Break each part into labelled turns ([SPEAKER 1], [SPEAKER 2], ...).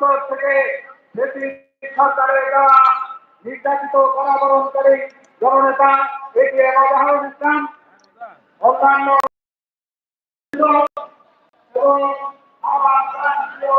[SPEAKER 1] বছর থেকে সরকারের দ্বারা নির্যাতিত করাবরণকারী জননেতা এ কে মজাহরুল ইসলাম, অন্যান্য এবং আমার রাষ্ট্রীয়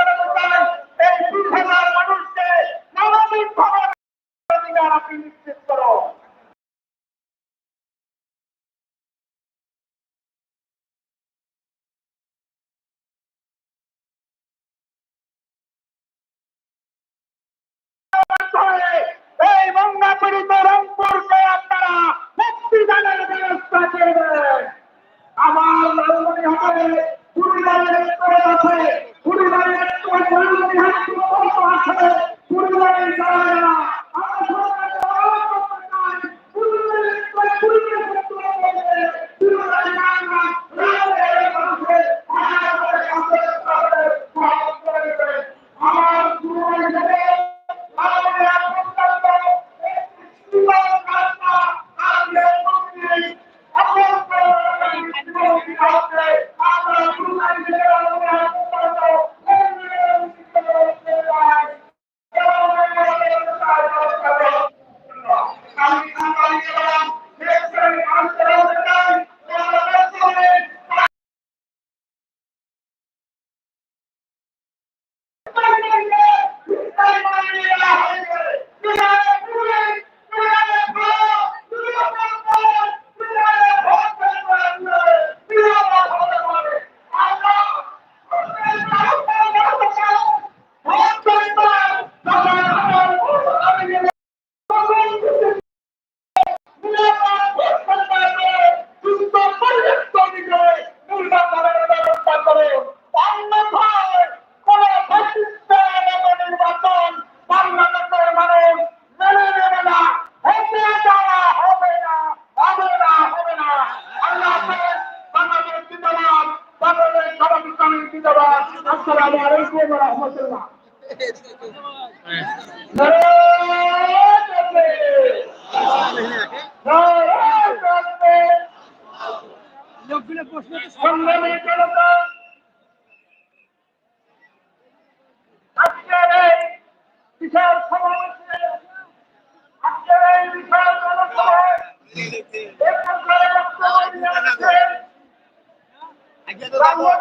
[SPEAKER 1] വരുന്ന Thank you. da bola.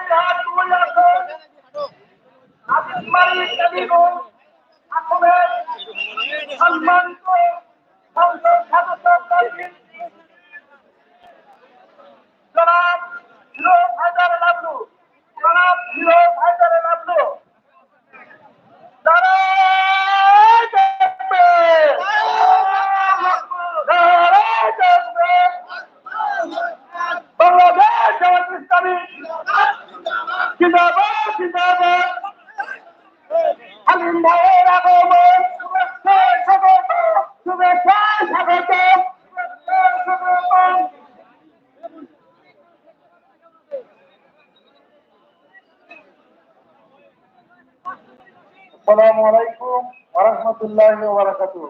[SPEAKER 1] আসসালামু আলাইকুম ওয়া রাহমাতুল্লাহি ওয়া বারাকাতুহু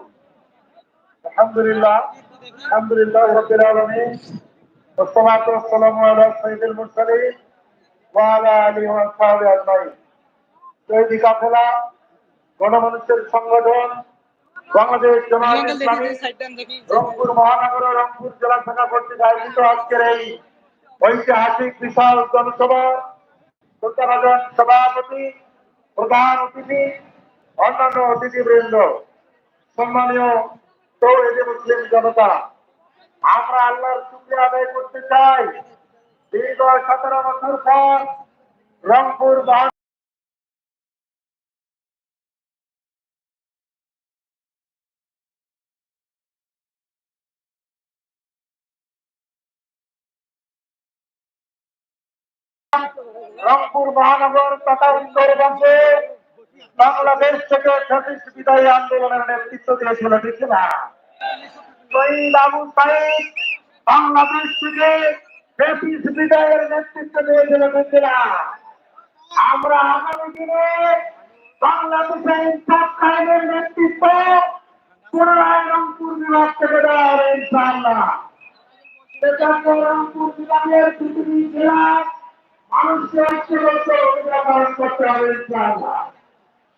[SPEAKER 1] আলহামদুলিল্লাহ আলহামদুলিল্লাহ রাব্বিল আলামিন والصلاة والسلام على سيد المرسلين وعلى آله وأصحابه أجمعين শহীদ কাফেলা গণমানুষের সংগঠন বাংলাদেশ জামায়াত ইসলামী রংপুর মহানগর ও রংপুর জেলা শাখা কর্তৃক আয়োজিত আজকের এই ঐতিহাসিক বিশাল জনসভা সুলতানাজন সভাপতি প্রধান অতিথি অন্যান্য অতিথিবৃন্দ, সম্মানীয় মুসলিম জনতা, আমরা আল্লাহর শুক্রিয়া আদায় করতে চাই। দীর্ঘ সতেরো বছর পর রংপুর রংপুর মহানগর তথা উত্তরবঙ্গে বাংলাদেশ থেকে সতীশ বিদায়ী আন্দোলনের নেতৃত্ব দিয়েছিল, ঠিক না শহীদ বাংলাদেশ থেকে ভূমিকা পালন করতে হবে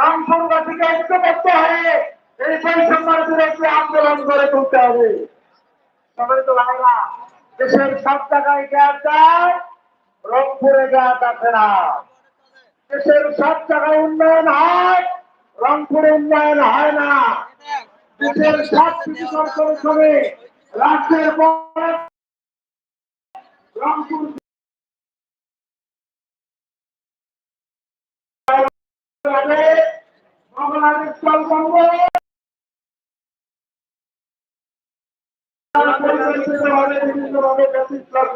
[SPEAKER 1] রংপুরবাসীকে ঐক্যবদ্ধ হয়ে এই বৈষম্যের বিরুদ্ধে আন্দোলন করে তুলতে হবে। সবাই তো ভাইরা দেশের সব জায়গায় গ্যাস যায়, রংপুরে গ্যাস আছে না। দেশের সব জায়গায় উন্নয়ন হয়, রংপুরে উন্নয়ন হয় না। দেশের সব কিছু কর্পোরেশনে রাষ্ট্রের রংপুর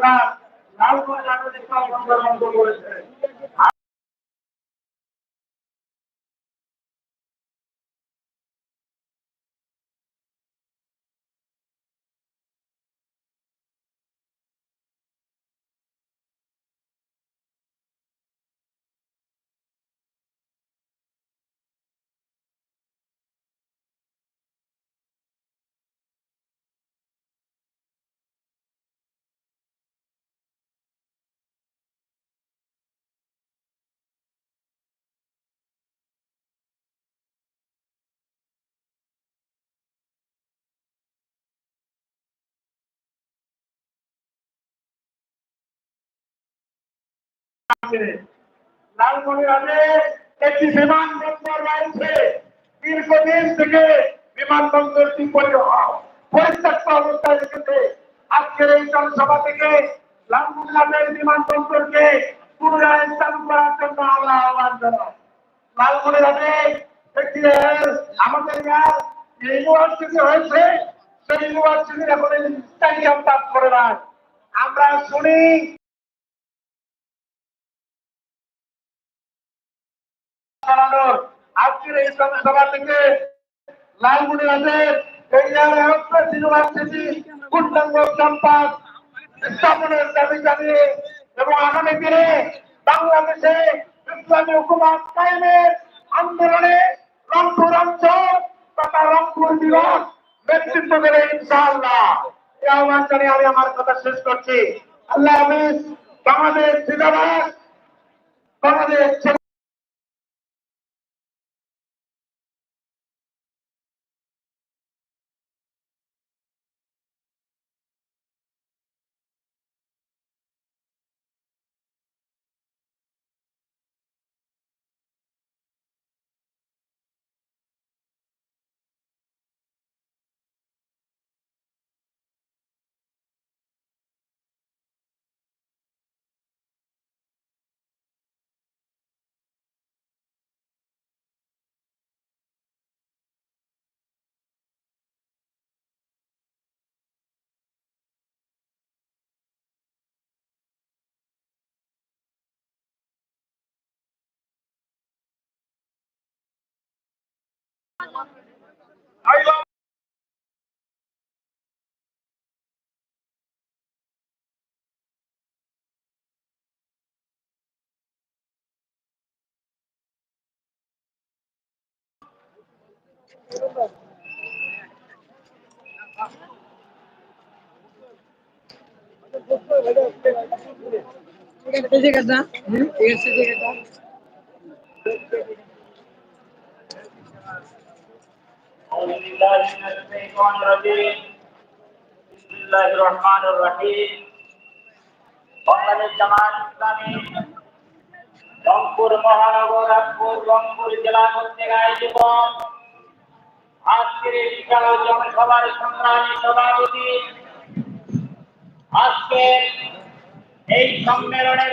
[SPEAKER 1] সরকার লালগঞ্জ আধুনিক বন্ধ করেছে। লালমনিরহাটে একটি বিমানবন্দর রয়েছে দীর্ঘদিন থেকে বিমানবন্দরটি পরি- পরিত্যক্ত অবস্থায় রেখেছে। আজকের এই জনসভা থেকে লালমনিরহাটের বিমানবন্দরকে পুনরায় জন্য আমরা আহ্বান আমাদের ইউনিভার্সিটি হয়েছে, সেই ইউনিভার্সিটির আমরা শুনি চালানোর আজকের এই সভা থেকে লালমনিরহাটের এরিয়ার এরোস্পেস ইউনিভার্সিটি পূর্ণাঙ্গ ক্যাম্পাস স্থাপনের দাবি জানিয়ে এবং আগামী দিনে বাংলাদেশে ইসলামী হুকুমত কায়েমের আন্দোলনে রংপুর অঞ্চল তথা রংপুর বিভাগ বাংলাদেশ
[SPEAKER 2] ঠিক আছে ঠিক আছে।
[SPEAKER 3] أعوذ بالله من الشيطان الرجيم بسم الله الرحمن الرحيم বাংলাদেশ জামাত ইসলামী রংপুর মহানগর রাজপুর রংপুর জেলা কর্তৃক আয়োজিত আজকের এই বিশাল জনসভার সংগ্রামী সভাপতি আজকে এই সম্মেলনের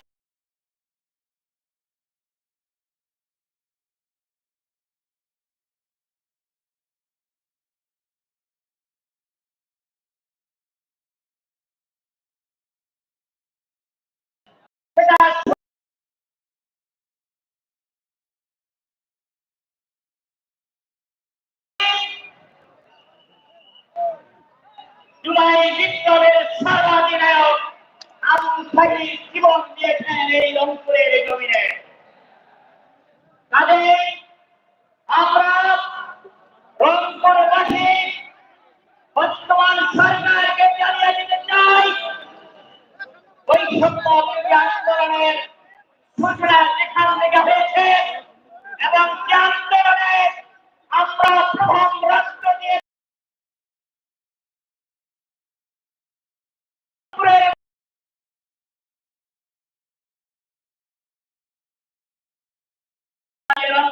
[SPEAKER 3] জুলাই বিপ্লবের সর্বাধিনায়ক আবু সাইদ জীবন দিয়েছেন এই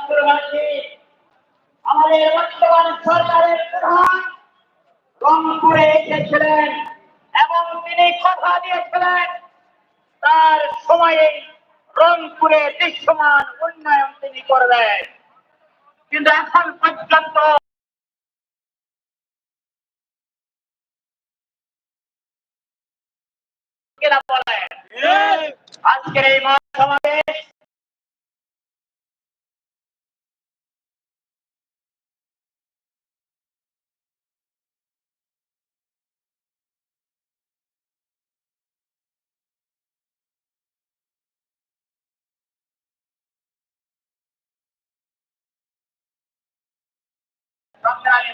[SPEAKER 3] রংপুরবাসী আমাদের বর্তমান সরকারের প্রধান রংপুরে এসেছিলেন এবং তিনি কথা দিয়েছিলেন তার সময়ে রংপুরে দৃশ্যমান উন্নয়ন তিনি করবেন। কিন্তু এখন পর্যন্ত আজকের এই মহাসমাবেশ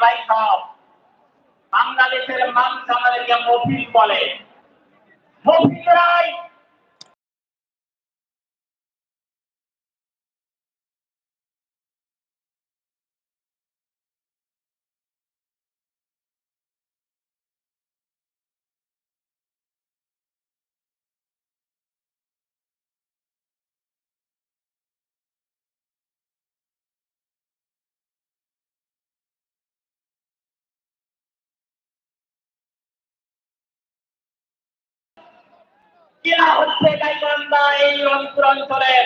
[SPEAKER 3] ভাই সব। বাংলাদেশের মানুষ আমাদেরকে মফিল বলে। মফিলরাই এরা হচ্ছে গাইবান্ধা এই রংপুর অঞ্চলের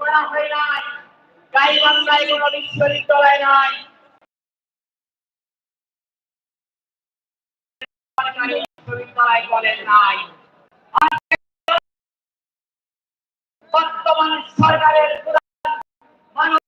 [SPEAKER 3] করা হয় নাই। গাইবান্ধায় কোনো বিশ্ববিদ্যালয় বিশ্ববিদ্যালয় নাই। বর্তমান সরকারের মানব